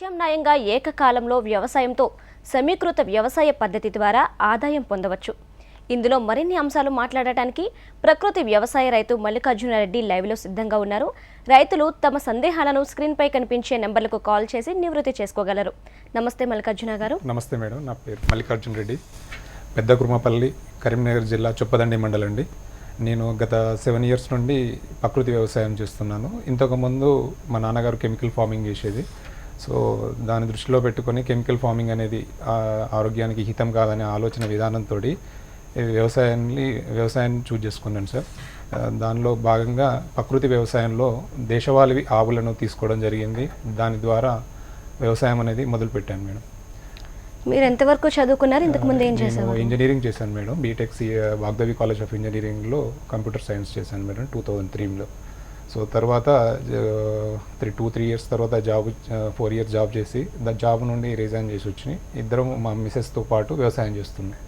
ప్రత్యామ్నాయంగా ఏకకాలంలో వ్యవసాయంతో సమీకృత వ్యవసాయ పద్ధతి ద్వారా ఆదాయం పొందవచ్చు. ఇందులో మరిన్ని అంశాలు మాట్లాడటానికి ప్రకృతి వ్యవసాయ రైతు మల్లికార్జునారెడ్డి లైవ్లో సిద్ధంగా ఉన్నారు. రైతులు తమ సందేహాలను స్క్రీన్పై కనిపించే నెంబర్లకు కాల్ చేసి నివృత్తి చేసుకోగలరు. నమస్తే మల్లికార్జున గారు. నమస్తే మేడం నా పేరు మల్లికార్జున రెడ్డి. పెద్ద కుర్మపల్లి కరీంనగర్ జిల్లా చొప్పదండి మండలం అండి. నేను గత సెవెన్ ఇయర్స్ నుండి ప్రకృతి వ్యవసాయం చేస్తున్నాను. ఇంతకుముందు మా నాన్నగారు కెమికల్ ఫార్మింగ్ చేసేది. సో దాని దృష్టిలో పెట్టుకొని కెమికల్ ఫార్మింగ్ అనేది ఆరోగ్యానికి హితం కాదనే ఆలోచన విధానంతో వ్యవసాయాన్ని వ్యవసాయాన్ని చూజ్ చేసుకున్నాను సార్. దానిలో భాగంగా ప్రకృతి వ్యవసాయంలో దేశవాళీ ఆవులను తీసుకోవడం జరిగింది. దాని ద్వారా వ్యవసాయం అనేది మొదలుపెట్టాను మేడం. మీరు ఎంతవరకు చదువుకున్నారు? ఇంతకు ముందు ఏం చేసేవారు? ఇంజనీరింగ్ చేశాను మేడం. బీటెక్ సి వాగ్దేవి కాలేజ్ ఆఫ్ ఇంజనీరింగ్లో కంప్యూటర్ సైన్స్ చేశాను మేడం టూ థౌజండ్ త్రీలో. సో తర్వాత త్రీ టూ త్రీ ఇయర్స్ తర్వాత జాబ్ ఫోర్ ఇయర్స్ జాబ్ చేసి దా జాబ్ నుండి రిజైన్ చేసి వచ్చి ఇద్దరం మా మిసెస్తో పాటు వ్యవసాయం చేస్తున్నాం.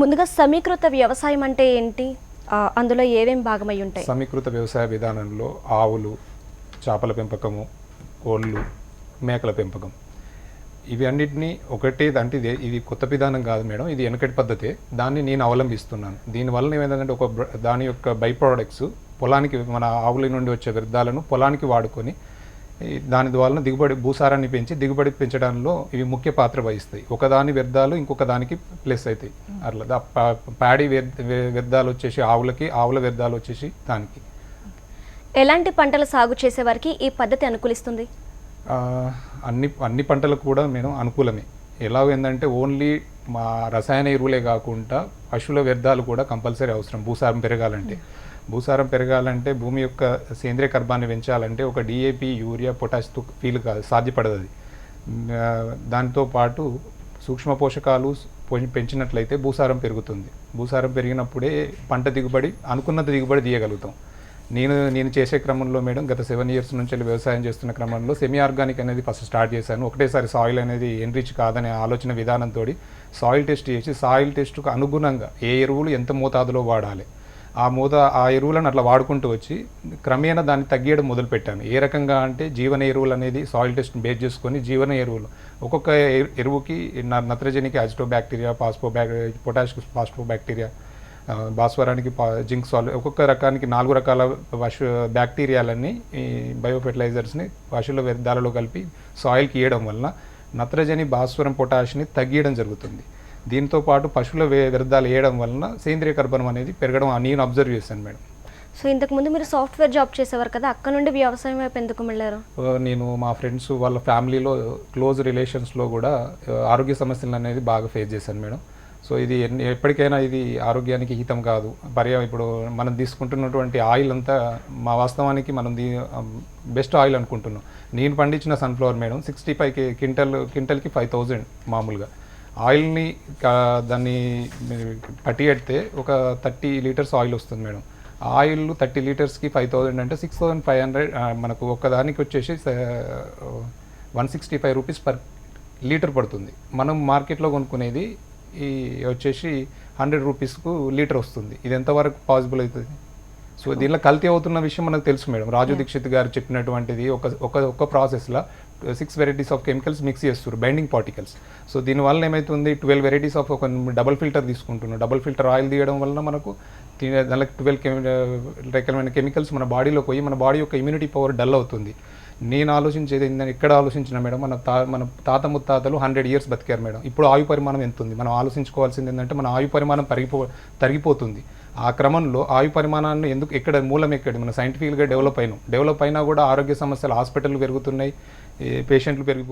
ముందుగా సమీకృత వ్యవసాయం అంటే ఏంటి? అందులో ఏమేం భాగమై ఉంటాయి? సమీకృత వ్యవసాయ విధానంలో ఆవులు చేపల పెంపకము కోళ్ళు మేకల పెంపకం. ఇవి అన్నిటినీ ఒకటే అంటే ఇది ఇది కొత్త విధానం కాదు మేడం ఇది వెనకటి పద్ధతే. దాన్ని నేను అవలంబిస్తున్నాను. దీనివల్ల ఏమైందంటే ఒక దాని యొక్క బై ప్రోడక్ట్స్ పొలానికి మన ఆవుల నుండి వచ్చే వ్యర్థాలను పొలానికి వాడుకొని దాని ద్వారా దిగుబడి భూసారాన్ని పెంచి దిగుబడి పెంచడంలో ఇవి ముఖ్య పాత్ర వహిస్తాయి. ఒకదాని వ్యర్థాలు ఇంకొక దానికి ప్లస్ అవుతాయి. అట్లా ప్యాడీ వ్యర్థ- వ్య- వ్యర్థాలు వచ్చేసి ఆవులకి ఆవుల వ్యర్థాలు వచ్చేసి దానికి. ఎలాంటి పంటలు సాగు చేసే వారికి ఈ పద్ధతి అనుకూలిస్తుంది? అన్ని అన్ని పంటలకు కూడా మేము అనుకూలమే. ఎలా ఏంటంటే ఓన్లీ మా రసాయన ఎరువులే కాకుండా పశువుల వ్యర్థాలు కూడా కంపల్సరీ అవసరం భూసారం పెరగాలంటే. భూసారం పెరగాలంటే భూమి యొక్క సేంద్రియ కర్బాన్ని పెంచాలంటే ఒక డిఏపి యూరియా పొటాష్తో ఫీల్ కాదు సాధ్యపడదు అది. దాంతో పాటు సూక్ష్మ పోషకాలు పెంచినట్లయితే భూసారం పెరుగుతుంది. భూసారం పెరిగినప్పుడే పంట దిగుబడి అనుకున్నంత దిగుబడి తీయగలుగుతాం. నేను నేను చేసే క్రమంలో మేడం గత సెవెన్ ఇయర్స్ నుంచి వెళ్ళి వ్యవసాయం చేస్తున్న క్రమంలో సెమీ ఆర్గానిక్ అనేది ఫస్ట్ స్టార్ట్ చేశాను. ఒకటేసారి సాయిల్ అనేది ఎన్రిచ్ కాదనే ఆలోచన విధానంతో సాయిల్ టెస్ట్ చేసి సాయిల్ టెస్ట్కు అనుగుణంగా ఏ ఎరువులు ఎంత మోతాదులో వాడాలి ఆ మూత ఆ ఎరువులను అట్లా వాడుకుంటూ వచ్చి క్రమేణా దాన్ని తగ్గియడం మొదలుపెట్టాను. ఏ రకంగా అంటే జీవన ఎరువులు అనేది సాయిల్ టెస్ట్ బేస్ చేసుకొని జీవన ఎరువులు. ఒక్కొక్క ఎరు- ఎరువుకి నత్రజనికి అజిటో బ్యాక్టీరియా పాస్పో బ్యాక్ పొటాష్ పాస్పో బ్యాక్టీరియా భాస్వరానికి జింక్ సాల్ ఒక్కొక్క రకానికి నాలుగు రకాల పశు బ్యాక్టీరియాలన్నీ ఈ బయో ఫెర్టిలైజర్స్ని పశువుల వ్యర్థాలలో కలిపి సాయిల్కి ఇవ్వడం వలన నత్రజని భాస్వరం పొటాష్ని తగ్గియడం జరుగుతుంది. దీంతో పాటు పశువుల వ్య- వ్యర్థాలు వేయడం వలన సేంద్రియ కర్బనం అనేది పెరగడం నేను అబ్జర్వ్ చేశాను మేడం. సో ఇంతకు ముందు మీరు సాఫ్ట్వేర్ జాబ్ చేసేవారు కదా అక్కడ నుండి వ్యవసాయం వైపు ఎందుకు వెళ్ళారు? నేను మా ఫ్రెండ్స్ వాళ్ళ ఫ్యామిలీలో క్లోజ్ రిలేషన్స్లో కూడా ఆరోగ్య సమస్యలు అనేది బాగా ఫేస్ చేశాను మేడం. సో ఇది ఎన్ని- ఎప్పటికైనా ఇది ఆరోగ్యానికి హితం కాదు. పర్యా ఇప్పుడు మనం తీసుకుంటున్నటువంటి ఆయిల్ అంతా మా వాస్తవానికి మనం దీ బెస్ట్ ఆయిల్ అనుకుంటున్నాం. నేను పండించిన sunflower madam sixty five quintal క్వింటల్కి five thousand మామూలుగా. ఆయిల్ని దాన్ని పట్టి కడితే ఒక థర్టీ లీటర్స్ ఆయిల్ వస్తుంది మేడం. ఆయిల్ థర్టీ లీటర్స్కి ఫైవ్ థౌజండ్ అంటే సిక్స్ థౌజండ్ ఫైవ్ హండ్రెడ్ మనకు ఒక్కదానికి వచ్చేసి one sixty five rupees per litre పడుతుంది. మనం మార్కెట్లో కొనుక్కునేది ఈ వచ్చేసి హండ్రెడ్ రూపీస్కు లీటర్ వస్తుంది. ఇది ఎంతవరకు పాసిబుల్ అవుతుంది? సో దీనిలో కల్తీ అవుతున్న విషయం మనకు తెలుసు మేడం. రాజు దీక్షిత్ గారు చెప్పినటువంటిది ఒక ఒక ఒక ప్రాసెస్లో six varieties of chemicals mix చేస్తారు బైండింగ్ పార్టికల్స్ సో దీనివల్ల ఏమవుతుంది ట్వెల్వ్ వెరైటీస్ ఆఫ్ ఒక డబల్ ఫిల్టర్ తీసుకుంటున్నాం డబల్ ఫిల్టర్ ఆయిల్ తీయడం వలన మనకు తీ- దానికి ట్వెల్వ్ రకమైన కెమికల్స్ మన బాడీలో పోయి మన బాడీ యొక్క ఇమ్యూనిటీ పవర్ డల్ అవుతుంది. నేను ఆలోచించేది ఏంటంటే ఎక్కడ ఆలోచించిన మేడం మన తా మన తాత ముత్తాతలు హండ్రెడ్ ఇయర్స్ బతికారు మేడం. ఇప్పుడు ఆయు పరిమాణం ఎంత ఉంది మనం ఆలోచించుకోవాల్సింది ఏంటంటే మన ఆయు పరిమాణం పరిగిపో తరిగిపోతుంది. ఆ క్రమంలో ఆయు పరిమాణాన్ని ఎందుకు ఎక్కడ మూలం ఎక్కడ మన సైంటిఫిక్గా డెవలప్ అయినాం. డెవలప్ అయినా కూడా ఆరోగ్య సమస్యలు హాస్పిటల్ పెరుగుతున్నాయి పేషెంట్లు పెరిగిపో